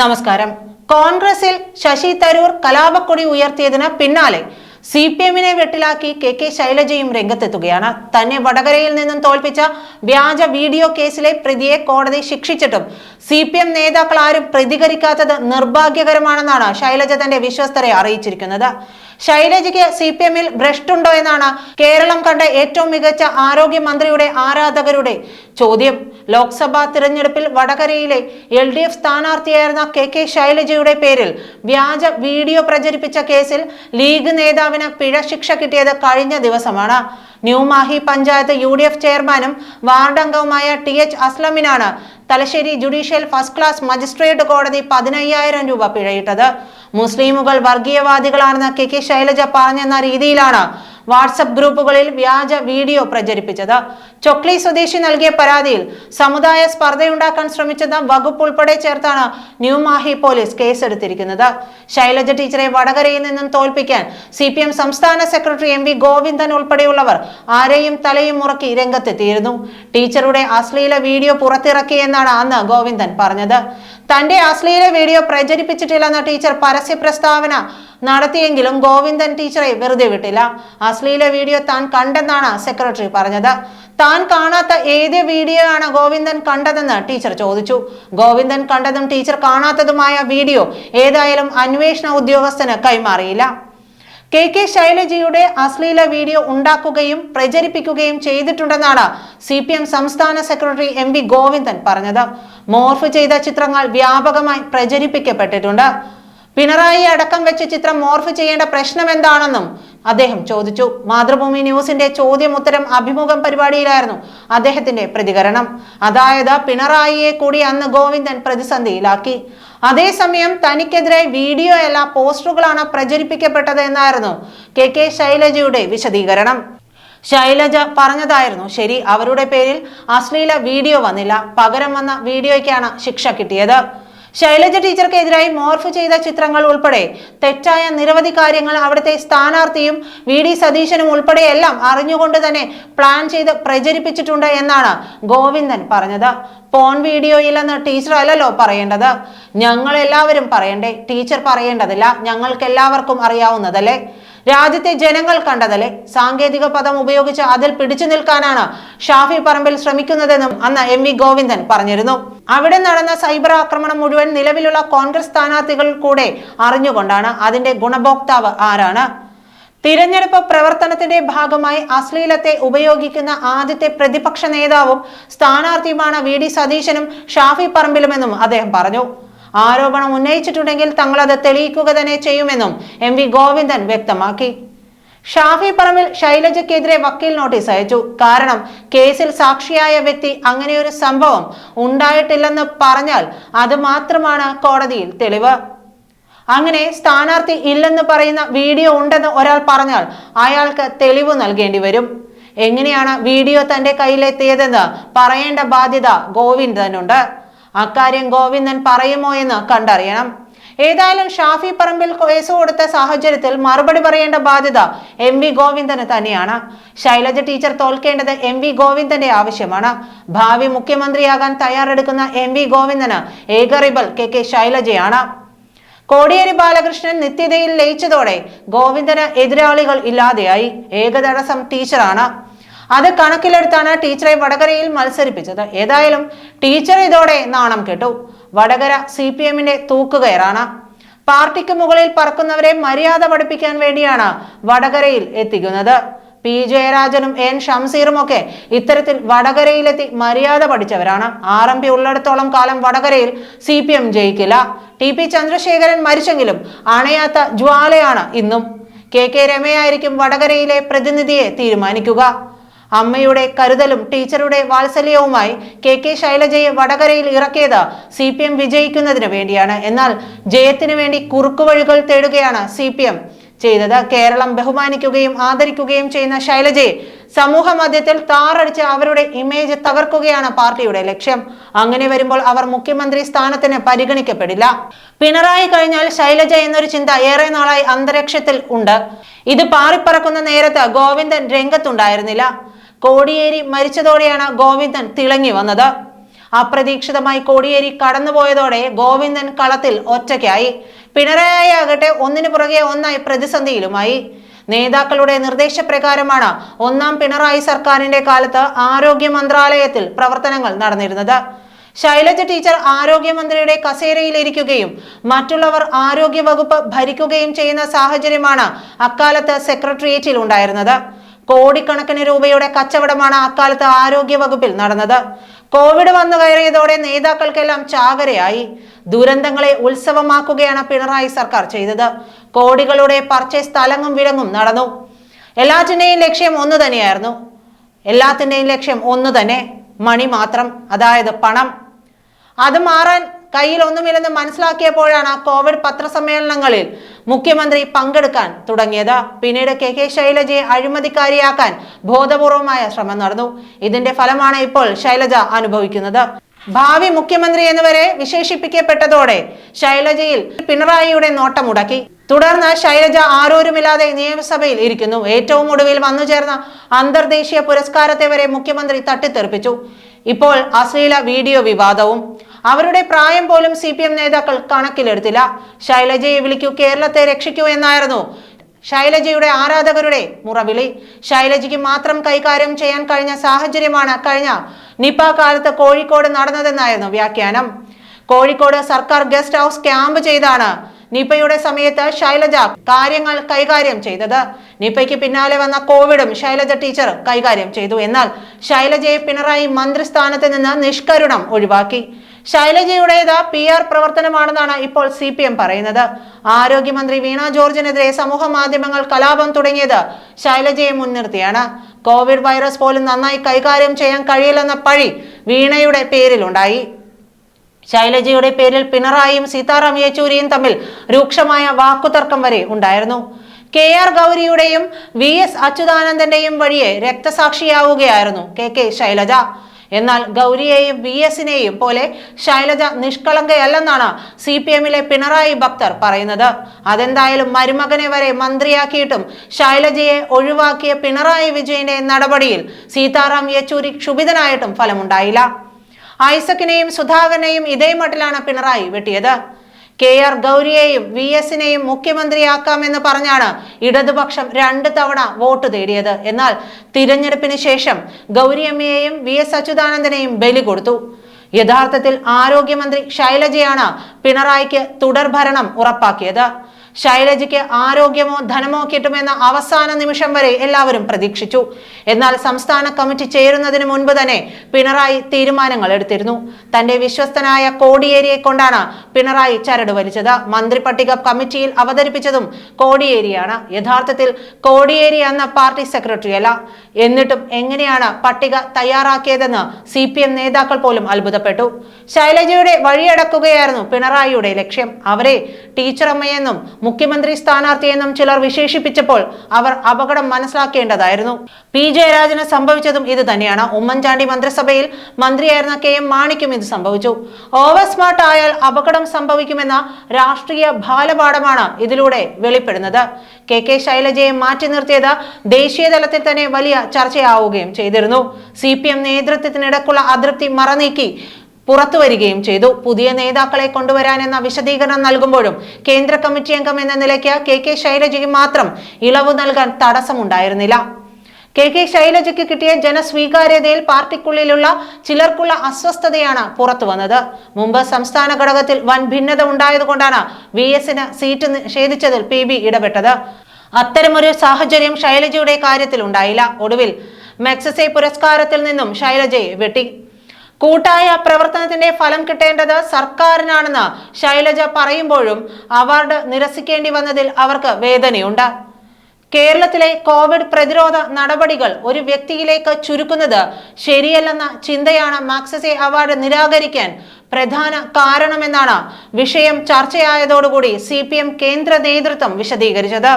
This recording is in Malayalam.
നമസ്കാരം. കോൺഗ്രസിൽ ശശി തരൂർ കലാപക്കൊടി ഉയർത്തിയതിന് പിന്നാലെ സി പി എമ്മിനെ വെട്ടിലാക്കി കെ കെ ശൈലജയും രംഗത്തെത്തുകയാണ്. തന്നെ വടകരയിൽ നിന്നും തോൽപ്പിച്ച വ്യാജ വീഡിയോ കേസിലെ പ്രതിയെ കോടതി ശിക്ഷിച്ചിട്ടും സി പി എം നേതാക്കൾ ആരും പ്രതികരിക്കാത്തത് നിർഭാഗ്യകരമാണെന്നാണ് ശൈലജ തന്റെ വിശ്വസ്തരെ അറിയിച്ചിരിക്കുന്നത്. ശൈലജയ്ക്ക് സി പി എമ്മിൽ ഭ്രഷ്ടുണ്ടോ എന്നാണ് കേരളം കണ്ട ഏറ്റവും മികച്ച ആരോഗ്യമന്ത്രിയുടെ ആരാധകരുടെ ചോദ്യം. ലോക്സഭാ തിരഞ്ഞെടുപ്പിൽ വടകരയിലെ എൽ ഡി എഫ് സ്ഥാനാർത്ഥിയായിരുന്ന കെ കെ ശൈലജയുടെ പേരിൽ വ്യാജ വീഡിയോ പ്രചരിപ്പിച്ച കേസിൽ ലീഗ് നേതാവിന് പിഴ ശിക്ഷ കിട്ടിയത് കഴിഞ്ഞ ദിവസമാണ്. New Mahe panchayat U D F ചെയർമാനും വാർഡ് അംഗവുമായ T H അസ്ലമിനാണ് Thalassery judicial first class magistrate കോടതി പതിനയ്യായിരം രൂപ പിഴയിട്ടത്. മുസ്ലിമുകൾ വർഗീയവാദികളാണെന്ന് കെ കെ ശൈലജ പറഞ്ഞെന്ന രീതിയിലാണ് വാട്സപ്പ് ഗ്രൂപ്പുകളിൽ വ്യാജ വീഡിയോ പ്രചരിപ്പിച്ചത്. ചൊക്ലി സ്വദേശി നൽകിയ പരാതിയിൽ സമുദായ സ്പർദ്ധയുണ്ടാക്കാൻ ശ്രമിച്ചെന്ന വകുപ്പ് ഉൾപ്പെടെ ചേർത്താണ് ന്യൂമാഹി പോലീസ് കേസെടുത്തിരിക്കുന്നത്. ശൈലജ ടീച്ചറെ വടകരയിൽ നിന്നും തോൽപ്പിക്കാൻ സി സംസ്ഥാന സെക്രട്ടറി എം വി ഗോവിന്ദൻ ഉൾപ്പെടെയുള്ളവർ ആരെയും തലയും മുറക്കി രംഗത്തെത്തിയിരുന്നു. ടീച്ചറുടെ അശ്ലീല വീഡിയോ പുറത്തിറക്കിയെന്നാണ് അന്ന് ഗോവിന്ദൻ പറഞ്ഞത്. തന്റെ അശ്ലീല വീഡിയോ പ്രചരിപ്പിച്ചിട്ടില്ലെന്ന ടീച്ചർ പരസ്യ പ്രസ്താവന നടത്തിയെങ്കിലും ഗോവിന്ദൻ ടീച്ചറെ വെറുതെ വിട്ടില്ല. അശ്ലീല വീഡിയോ താൻ കണ്ടെന്നാണ് സെക്രട്ടറി പറഞ്ഞത്. താൻ കാണാത്ത ഏത് വീഡിയോ ആണ് ഗോവിന്ദൻ കണ്ടതെന്ന് ടീച്ചർ ചോദിച്ചു. ഗോവിന്ദൻ കണ്ടതും ടീച്ചർ കാണാത്തതുമായ വീഡിയോ ഏതായാലും അന്വേഷണ ഉദ്യോഗസ്ഥന് കൈമാറിയില്ല. കെ കെ ശൈലജയുടെ അശ്ലീല വീഡിയോ ഉണ്ടാക്കുകയും പ്രചരിപ്പിക്കുകയും ചെയ്തിട്ടുണ്ടെന്നാണ് സി സംസ്ഥാന സെക്രട്ടറി എം ഗോവിന്ദൻ പറഞ്ഞത്. മോർഫ് ചെയ്ത ചിത്രങ്ങൾ വ്യാപകമായി പ്രചരിപ്പിക്കപ്പെട്ടിട്ടുണ്ട്. പിണറായി അടക്കം വെച്ച ചിത്രം മോർഫ് ചെയ്യേണ്ട പ്രശ്നം എന്താണെന്നും അദ്ദേഹം ചോദിച്ചു. മാതൃഭൂമി ന്യൂസിന്റെ ചോദ്യം ഉത്തരം അഭിമുഖം പരിപാടിയിലായിരുന്നു അദ്ദേഹത്തിന്റെ പ്രതികരണം. അതായത് പിണറായിയെ കൂടി അന്ന് ഗോവിന്ദൻ പ്രതിസന്ധിയിലാക്കി. അതേസമയം തനിക്കെതിരെ വീഡിയോ അല്ല പോസ്റ്ററുകളാണ് പ്രചരിപ്പിക്കപ്പെട്ടത് എന്നായിരുന്നു കെ കെ ശൈലജയുടെ വിശദീകരണം. ശൈലജ പറഞ്ഞതായിരുന്നു. ശരി അവരുടെ പേരിൽ അശ്ലീല വീഡിയോ വന്നില്ല. പകരം വന്ന വീഡിയോയ്ക്കാണ് ശിക്ഷ കിട്ടിയത്. ശൈലജ ടീച്ചർക്കെതിരായി മോർഫ് ചെയ്ത ചിത്രങ്ങൾ ഉൾപ്പെടെ തെറ്റായ നിരവധി കാര്യങ്ങൾ അവിടുത്തെ സ്ഥാനാർത്ഥിയും വി ഡി സതീശനും ഉൾപ്പെടെ എല്ലാം അറിഞ്ഞുകൊണ്ട് തന്നെ പ്ലാൻ ചെയ്ത് പ്രചരിപ്പിച്ചിട്ടുണ്ട് എന്നാണ് ഗോവിന്ദൻ പറഞ്ഞത്. ഫോൺ വീഡിയോയില്ലെന്ന് ടീച്ചർ അല്ലല്ലോ പറയേണ്ടത്. ഞങ്ങൾ എല്ലാവരും പറയണ്ടേ? ടീച്ചർ പറയേണ്ടതില്ല. ഞങ്ങൾക്ക് എല്ലാവർക്കും അറിയാവുന്നതല്ലേ? രാജ്യത്തെ ജനങ്ങൾ കണ്ടതല്ലേ? സാങ്കേതിക പദം ഉപയോഗിച്ച് അതിൽ പിടിച്ചു നിൽക്കാനാണ് ഷാഫി പറമ്പിൽ ശ്രമിക്കുന്നതെന്നും അന്ന് എം വി ഗോവിന്ദൻ പറഞ്ഞിരുന്നു. അവിടെ നടന്ന സൈബർ ആക്രമണം മുഴുവൻ നിലവിലുള്ള കോൺഗ്രസ് സ്ഥാനാർത്ഥികൾ കൂടെ അറിഞ്ഞുകൊണ്ടാണ് അതിന്റെ ഗുണഭോക്താവ് ആരാണ്. തിരഞ്ഞെടുപ്പ് പ്രവർത്തനത്തിന്റെ ഭാഗമായി അശ്ലീലത്തെ ഉപയോഗിക്കുന്ന ആദ്യത്തെ പ്രതിപക്ഷ നേതാവും സ്ഥാനാർത്ഥിയുമാണ് വി ഡി സതീശനും ഷാഫി പറമ്പിലുമെന്നും അദ്ദേഹം പറഞ്ഞു. ആരോപണം ഉന്നയിച്ചിട്ടുണ്ടെങ്കിൽ തങ്ങളത് തെളിയിക്കുക തന്നെ ചെയ്യുമെന്നും എം വി ഗോവിന്ദൻ വ്യക്തമാക്കി. ഷാഫി പറമ്പിൽ ശൈലജയ്ക്കെതിരെ വക്കീൽ നോട്ടീസ് അയച്ചു. കാരണം കേസിൽ സാക്ഷിയായ വ്യക്തി അങ്ങനെയൊരു സംഭവം ഉണ്ടായിട്ടില്ലെന്ന് പറഞ്ഞാൽ അത് മാത്രമാണ് കോടതിയിൽ തെളിവ്. അങ്ങനെ സ്ഥാനാർത്ഥി ഇല്ലെന്ന് പറയുന്ന വീഡിയോ ഉണ്ടെന്ന് ഒരാൾ പറഞ്ഞാൽ അയാൾക്ക് തെളിവ് നൽകേണ്ടി വരും. എങ്ങനെയാണ് വീഡിയോ തന്റെ കയ്യിലെത്തിയതെന്ന് പറയേണ്ട ബാധ്യത ഗോവിന്ദനുണ്ട്. അക്കാര്യം ഗോവിന്ദൻ പറയുമോ എന്ന് കണ്ടറിയണം. ഏതായാലും ഷാഫി പറമ്പിൽ കേസ് കൊടുത്ത സാഹചര്യത്തിൽ മറുപടി പറയേണ്ട ബാധ്യത എം വി ഗോവിന്ദന് തന്നെയാണ്. ശൈലജ ടീച്ചർ തോൽക്കേണ്ടത് എം വി ഗോവിന്ദന്റെ ആവശ്യമാണ്. ഭാവി മുഖ്യമന്ത്രിയാകാൻ തയ്യാറെടുക്കുന്ന എം വി ഗോവിന്ദന് ഏകറിബൽ കെ കെ ശൈലജയാണ്. കോടിയേരി ബാലകൃഷ്ണൻ നിത്യതയിൽ ലയിച്ചതോടെ ഗോവിന്ദന് എതിരാളികൾ ഇല്ലാതെയായി. ഏകതടസം ടീച്ചറാണ്. അത് കണക്കിലെടുത്താണ് ടീച്ചറെ വടകരയിൽ മത്സരിപ്പിച്ചത്. ഏതായാലും ടീച്ചർ ഇതോടെ നാണം കെട്ടു. വടകര സി പി എമ്മിന്റെ തൂക്കുകയറാണ്. പാർട്ടിക്ക് മുകളിൽ പറക്കുന്നവരെ മര്യാദ പഠിപ്പിക്കാൻ വേണ്ടിയാണ് വടകരയിൽ എത്തിക്കുന്നത്. പി ജയരാജനും എൻ ഷംസീറും ഒക്കെ ഇത്തരത്തിൽ വടകരയിലെത്തി മര്യാദ പഠിച്ചവരാണ്. ആർ എം പി ഉള്ളിടത്തോളം കാലം വടകരയിൽ സി പി എം ജയിക്കില്ല. ടി പി ചന്ദ്രശേഖരൻ മരിച്ചെങ്കിലും അണയാത്ത ജ്വാലയാണ് ഇന്നും. കെ കെ രമയായിരിക്കും വടകരയിലെ പ്രതിനിധിയെ തീരുമാനിക്കുക. അമ്മയുടെ കരുതലും ടീച്ചറുടെ വാത്സല്യവുമായി കെ കെ ശൈലജയെ വടകരയിൽ ഇറക്കിയത് സി പി എം വിജയിക്കുന്നതിന് വേണ്ടിയാണ്. എന്നാൽ ജയത്തിനു വേണ്ടി കുറുക്കുവഴികൾ തേടുകയാണ് സി പി എം. ചെയ്തത് കേരളം ബഹുമാനിക്കുകയും ആദരിക്കുകയും ചെയ്യുന്ന ശൈലജയെ സമൂഹ മധ്യത്തിൽ താറടിച്ച് അവരുടെ ഇമേജ് തകർക്കുകയാണ് പാർട്ടിയുടെ ലക്ഷ്യം. അങ്ങനെ വരുമ്പോൾ അവർ മുഖ്യമന്ത്രി സ്ഥാനത്തിന് പരിഗണിക്കപ്പെടില്ല. പിണറായി കഴിഞ്ഞാൽ ശൈലജ എന്നൊരു ചിന്ത ഏറെ നാളായി അന്തരീക്ഷത്തിൽ ഉണ്ട്. ഇത് പാറിപ്പറക്കുന്ന നേരത്ത് ഗോവിന്ദൻ രംഗത്തുണ്ടായിരുന്നില്ല. കോടിയേരി മരിച്ചതോടെയാണ് ഗോവിന്ദൻ തിളങ്ങി വന്നത്. അപ്രതീക്ഷിതമായി കോടിയേരി കടന്നുപോയതോടെ ഗോവിന്ദൻ കളത്തിൽ ഒറ്റയ്ക്കായി. പിണറായി ആകട്ടെ ഒന്നിനു പുറകെ ഒന്നായി പ്രതിസന്ധിയിലുമായി. നേതാക്കളുടെ നിർദ്ദേശപ്രകാരമാണ് ഒന്നാം പിണറായി സർക്കാരിന്റെ കാലത്ത് ആരോഗ്യ മന്ത്രാലയത്തിൽ പ്രവർത്തനങ്ങൾ നടന്നിരുന്നത്. ശൈലജ ടീച്ചർ ആരോഗ്യമന്ത്രിയുടെ കസേരയിലിരിക്കുകയും മറ്റുള്ളവർ ആരോഗ്യ വകുപ്പ് ഭരിക്കുകയും ചെയ്യുന്ന സാഹചര്യമാണ് അക്കാലത്ത് സെക്രട്ടേറിയറ്റിൽ ഉണ്ടായിരുന്നത്. കോടിക്കണക്കിന് രൂപയുടെ കച്ചവടമാണ് അക്കാലത്ത് ആരോഗ്യ വകുപ്പിൽ നടന്നത്. കോവിഡ് വന്നു കയറിയതോടെ നേതാക്കൾക്കെല്ലാം ചാകരയായി. ദുരന്തങ്ങളെ ഉത്സവമാക്കുകയാണ് പിണറായി സർക്കാർ ചെയ്തത്. കോടികളുടെ പർച്ചേസ് തലങ്ങും വിലങ്ങും നടന്നു. എല്ലാറ്റിന്റെയും ലക്ഷ്യം ഒന്ന് തന്നെയായിരുന്നു. എല്ലാത്തിന്റെയും ലക്ഷ്യം ഒന്ന് തന്നെ മണി മാത്രം അതായത് പണം. അത് മാറാൻ കയ്യിൽ ഒന്നുമില്ലെന്ന് മനസ്സിലാക്കിയപ്പോഴാണ് കോവിഡ് പത്രസമ്മേളനങ്ങളിൽ മുഖ്യമന്ത്രി പങ്കെടുക്കാൻ തുടങ്ങിയത്. പിന്നീട് കെ കെ ശൈലജയെ അഴിമതിക്കാരിയാക്കാൻ ബോധപൂർവമായ ശ്രമം നടന്നു. ഇതിന്റെ ഫലമാണ് ഇപ്പോൾ ശൈലജ അനുഭവിക്കുന്നത്. ഭാവി മുഖ്യമന്ത്രി എന്നിവരെ വിശേഷിപ്പിക്കപ്പെട്ടതോടെ ശൈലജയിൽ പിണറായിയുടെ നോട്ടമുടക്കി. തുടർന്ന് ശൈലജ ആരോരുമില്ലാതെ നിയമസഭയിൽ ഇരിക്കുന്നു. ഏറ്റവും ഒടുവിൽ വന്നു ചേർന്ന അന്തർദേശീയ പുരസ്കാരത്തെ വരെ മുഖ്യമന്ത്രി തട്ടിത്തെറിപ്പിച്ചു. ഇപ്പോൾ അശ്ലീല വീഡിയോ വിവാദവും അവരുടെ പ്രായം പോലും സി പി എം നേതാക്കൾ കണക്കിലെടുത്തില്ല. ശൈലജയെ വിളിക്കൂ കേരളത്തെ രക്ഷിക്കൂ എന്നായിരുന്നു ശൈലജയുടെ ആരാധകരുടെ മുറവിളി. ശൈലജയ്ക്ക് മാത്രം കൈകാര്യം ചെയ്യാൻ കഴിഞ്ഞ സാഹചര്യമാണ് കഴിഞ്ഞ നിപ കാലത്ത് കോഴിക്കോട് നടന്നതെന്നായിരുന്നു വ്യാഖ്യാനം. കോഴിക്കോട് സർക്കാർ ഗസ്റ്റ് ഹൗസ് ക്യാമ്പ് ചെയ്താണ് നിപയുടെ സമയത്ത് ശൈലജ കാര്യങ്ങൾ കൈകാര്യം ചെയ്തത്. നിപയ്ക്ക് പിന്നാലെ വന്ന കോവിഡും ശൈലജ ടീച്ചർ കൈകാര്യം ചെയ്തു. എന്നാൽ ശൈലജയെ പിണറായി മന്ത്രിസ്ഥാനത്ത് നിന്ന് നിഷ്കരുണം ഒഴിവാക്കി. ശൈലജയുടേത് പി ആർ പ്രവർത്തനമാണെന്നാണ് ഇപ്പോൾ സി പി എം പറയുന്നത്. ആരോഗ്യമന്ത്രി വീണ ജോർജിനെതിരെ സമൂഹ മാധ്യമങ്ങൾ കലാപം തുടങ്ങിയത് ശൈലജയെ മുൻനിർത്തിയാണ്. കോവിഡ് വൈറസ് പോലും നന്നായി കൈകാര്യം ചെയ്യാൻ കഴിയില്ലെന്ന പഴി വീണയുടെ പേരിലുണ്ടായി. ശൈലജയുടെ പേരിൽ പിണറായിയും സീതാറാം യെച്ചൂരിയും തമ്മിൽ രൂക്ഷമായ വാക്കുതർക്കം വരെ ഉണ്ടായിരുന്നു. കെ ആർ ഗൗരിയുടെയും വി എസ് അച്യുതാനന്ദന്റെയും വഴിയെ രക്തസാക്ഷിയാവുകയായിരുന്നു കെ കെ ശൈലജ. എന്നാൽ ഗൗരിയെയും വി എസിനെയും പോലെ ശൈലജ നിഷ്കളങ്കയല്ലെന്നാണ് സി പി എമ്മിലെ പിണറായി ഭക്തർ പറയുന്നത്. അതെന്തായാലും മരുമകനെ വരെ മന്ത്രിയാക്കിയിട്ടും ശൈലജയെ ഒഴിവാക്കിയ പിണറായി വിജയന്റെ നടപടിയിൽ സീതാറാം യെച്ചൂരി ക്ഷുഭിതനായിട്ടും ഫലമുണ്ടായില്ല. ഐസക്കിനെയും സുധാകരനെയും ഇതേ മട്ടിലാണ് പിണറായി വെട്ടിയത്. കെ ആർ ഗൗരിയെയും വി എസിനെയും മുഖ്യമന്ത്രിയാക്കാമെന്ന് പറഞ്ഞാണ് ഇടതുപക്ഷം രണ്ട് തവണ വോട്ട് തേടിയത്. എന്നാൽ തിരഞ്ഞെടുപ്പിന് ശേഷം ഗൗരിയമ്മയെയും വി എസ് അച്യുതാനന്ദനെയും ബലി കൊടുത്തു. യഥാർത്ഥത്തിൽ ആരോഗ്യമന്ത്രി ശൈലജയാണ് പിണറായിക്ക് തുടർഭരണം ഉറപ്പാക്കിയത്. ശൈലജയ്ക്ക് ആരോഗ്യമോ ധനമോ കിട്ടുമെന്ന അവസാന നിമിഷം വരെ എല്ലാവരും പ്രതീക്ഷിച്ചു. എന്നാൽ സംസ്ഥാന കമ്മിറ്റി ചേരുന്നതിന് മുൻപ് തന്നെ പിണറായി തീരുമാനങ്ങൾ എടുത്തിരുന്നു. തന്റെ വിശ്വസ്തനായ കോടിയേരിയെ കൊണ്ടാണ് പിണറായി ചരട് വലിച്ചത്. മന്ത്രി പട്ടിക കമ്മിറ്റിയിൽ അവതരിപ്പിച്ചതും കോടിയേരിയാണ്. യഥാർത്ഥത്തിൽ കോടിയേരി എന്ന പാർട്ടി സെക്രട്ടറി അല്ല എന്നിട്ടും എങ്ങനെയാണ് പട്ടിക തയ്യാറാക്കിയതെന്ന് സി പി എം നേതാക്കൾ പോലും അത്ഭുതപ്പെട്ടു. ശൈലജയുടെ വഴിയടക്കുകയായിരുന്നു പിണറായിയുടെ ലക്ഷ്യം. അവരെ ടീച്ചറമ്മയെന്നും മുഖ്യമന്ത്രി സ്ഥാനാർത്ഥിയെന്നും ചിലർ വിശേഷിപ്പിച്ചപ്പോൾ അവർ അപകടം മനസ്സിലാക്കേണ്ടതായിരുന്നു. പി. ജയരാജന് സംഭവിച്ചതും ഇത് തന്നെയാണ്. ഉമ്മൻചാണ്ടി മന്ത്രിസഭയിൽ മന്ത്രിയായിരുന്ന കെ എം മാണിക്കും ഇത് സംഭവിച്ചു. ഓവർ സ്മാർട്ട് ആയാൽ അപകടം സംഭവിക്കുമെന്ന രാഷ്ട്രീയ ബാലപാഠമാണ് ഇതിലൂടെ വെളിപ്പെടുന്നത്. കെ. കെ. ശൈലജയെ മാറ്റി നിർത്തിയത് ദേശീയ തലത്തിൽ തന്നെ വലിയ ചർച്ചയാവുകയും ചെയ്തിരുന്നു. സി പി എം നേതൃത്വത്തിനിടക്കുള്ള അതൃപ്തി മറനീക്കി പുറത്തു വരികയും ചെയ്തു. പുതിയ നേതാക്കളെ കൊണ്ടുവരാൻ എന്ന വിശദീകരണം നൽകുമ്പോഴും കേന്ദ്ര കമ്മിറ്റി അംഗം എന്ന നിലയ്ക്ക് കെ കെ ശൈലജയ്ക്ക് മാത്രം ഇളവ് നൽകാൻ തടസ്സമുണ്ടായിരുന്നില്ല. കെ കെ ശൈലജയ്ക്ക് കിട്ടിയ ജനസ്വീകാര്യതയിൽ പാർട്ടിക്കുള്ളിലുള്ള ചിലർക്കുള്ള അസ്വസ്ഥതയാണ് പുറത്തു വന്നത്. മുമ്പ് സംസ്ഥാന ഘടകത്തിൽ വൻ ഭിന്നത ഉണ്ടായതുകൊണ്ടാണ് വി എസിന് സീറ്റ് നിഷേധിച്ചതിൽ പി ബി ഇടപെട്ടത്. അത്തരമൊരു സാഹചര്യം ശൈലജയുടെ കാര്യത്തിൽ ഉണ്ടായില്ല ഒടുവിൽ മെക്സസെ പുരസ്കാരത്തിൽ നിന്നും ശൈലജയെ വെട്ടി. കൂട്ടായ പ്രവർത്തനത്തിന്റെ ഫലം കിട്ടേണ്ടത് സർക്കാരിനാണെന്ന് ശൈലജ പറയുമ്പോഴും അവാർഡ് നിരസിക്കേണ്ടി വന്നതിൽ അവർക്ക് വേദനയുണ്ട്. കേരളത്തിലെ കോവിഡ് പ്രതിരോധ നടപടികൾ ഒരു വ്യക്തിയിലേക്ക് ചുരുക്കുന്നത് ശരിയല്ലെന്ന ചിന്തയാണ് മാക്സസെ അവാർഡ് നിരാകരിക്കാൻ പ്രധാന കാരണമെന്നാണ് വിഷയം ചർച്ചയായതോടുകൂടി സി കേന്ദ്ര നേതൃത്വം വിശദീകരിച്ചത്.